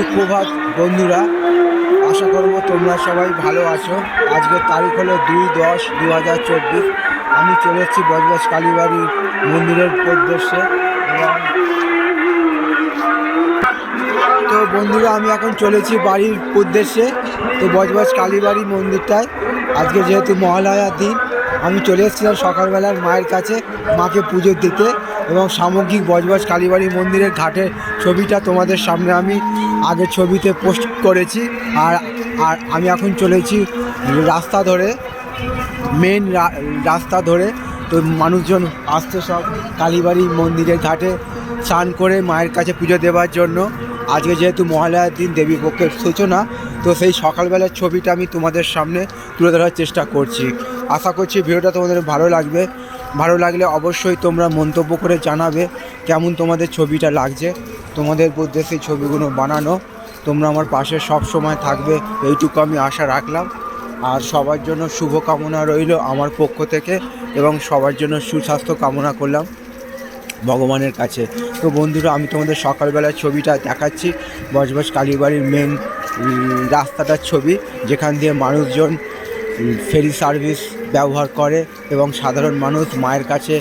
সুপ্রভাত, বন্ধুরা। আশা করব তোমরা সবাই ভালো আছো। আজকের তারিখ হলো দুই দশ দু হাজার চব্বিশ। আমি চলে এসেছি বজবজ কালীবাড়ি মন্দিরের উদ্দেশ্যে। এবং তো বন্ধুরা, আমি এখন চলেছি বাড়ির উদ্দেশ্যে। তো বজবজ কালীবাড়ি মন্দিরটায়। আজকে যেহেতু মহালয়ার দিন, আমি চলে এসেছিলাম সকালবেলার মায়ের কাছে মাকে পুজো দিতে এবং সামগ্রিক বজবজ কালীবাড়ি মন্দিরের ঘাটের ছবিটা তোমাদের সামনে আমি আগের ছবিতে পোস্ট করেছি। আর আর আমি এখন চলেছি রাস্তা ধরে মেন রাস্তা ধরে। তো মানুষজন আসছে সব কালীবাড়ি মন্দিরের ঘাটে স্নান করে মায়ের কাছে পুজো দেওয়ার জন্য। আজকে যেহেতু মহালয়ার দিন দেবী পক্ষের সূচনা, তো সেই সকালবেলার ছবিটা আমি তোমাদের সামনে তুলে ধরার চেষ্টা করছি। আশা করছি ভিডিওটা তোমাদের ভালো লাগবে। ভালো লাগলে অবশ্যই তোমরা মন্তব্য করে জানাবে কেমন তোমাদের ছবিটা লাগছে। তোমাদের মধ্যে সেই ছবিগুলো বানানো। তোমরা আমার পাশে সব সময় থাকবে, এইটুকু আমি আশা রাখলাম। আর সবার জন্য শুভ কামনা রইল আমার পক্ষ থেকে এবং সবার জন্য সুস্বাস্থ্য কামনা করলাম। ভগবানের কাছে। তো বন্ধুরা, আমি তোমাদের সকালবেলার ছবিটা দেখাচ্ছি। বজবজ কালীবাড়ির মেন রাস্তাটার ছবি। যেখান দিয়ে মানুষজন ফেরি সার্ভিস ব্যবহার করে এবং সাধারণ মানুষ মায়ের কাছে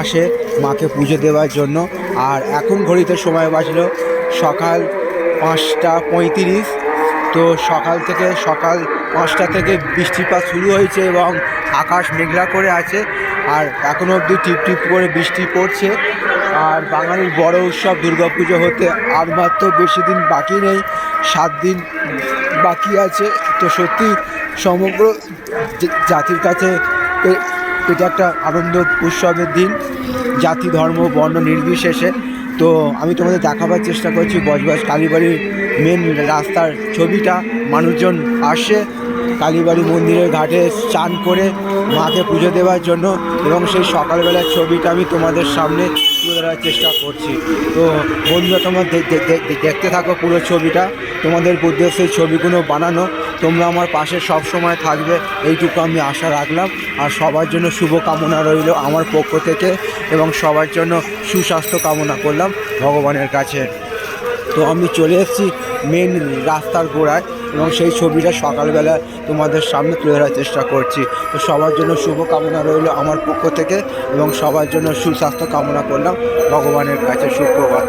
আসে মাকে পুজো দেওয়ার জন্য। আর এখন ঘড়িতে সময় বাজলো সকাল পাঁচটা পঁয়ত্রিশ। তো সকাল থেকে সকাল পাঁচটা থেকে বৃষ্টিপাত শুরু হয়েছে এবং আকাশ মেঘলা করে আছে আর এখনও অবধি টিপ টিপ করে বৃষ্টি পড়ছে। আর বাঙালির বড় উৎসব দুর্গাপুজো হতে আর মাত্র বেশি দিন বাকি নেই, সাত দিন বাকি আছে। তো সত্যি সমগ্র জাতির কাছে এটা একটা আনন্দ উৎসবের দিন। জাতি, ধর্ম, বর্ণ নির্বিশেষে। তো আমি তোমাদের দেখাবার চেষ্টা করছি, বজবজ কালীবাড়ির মেন রাস্তার ছবিটা, মানুষজন আসে। কালীবাড়ি মন্দিরের ঘাটে চান করে মাকে পুজো দেওয়ার জন্য এবং সেই সকালবেলার ছবিটা আমি তোমাদের সামনে তুলে ধরার চেষ্টা করছি। তো বন্ধুরা, তোমরা দেখতে থাকো পুরো ছবিটা। তোমাদের উদ্দেশ্যে ছবিগুলো বানানো। তোমরা আমার পাশে সব সময় থাকবে, এইটুকু আমি আশা রাখলাম। আর সবার জন্য শুভ কামনা রইল আমার পক্ষ থেকে এবং সবার জন্য সুস্বাস্থ্য কামনা করলাম ভগবানের কাছে। তো আমি চলে এসেছি মেন রাস্তার গোড়ায়। এবং সেই ছবিটা সকালবেলা তোমাদের সামনে তুলে ধরার চেষ্টা করছি। তো সবার জন্য শুভকামনা রইল আমার পক্ষ থেকে এবং সবার জন্য সুস্বাস্থ্য কামনা করলাম। ভগবানের কাছে সুপ্রভাত।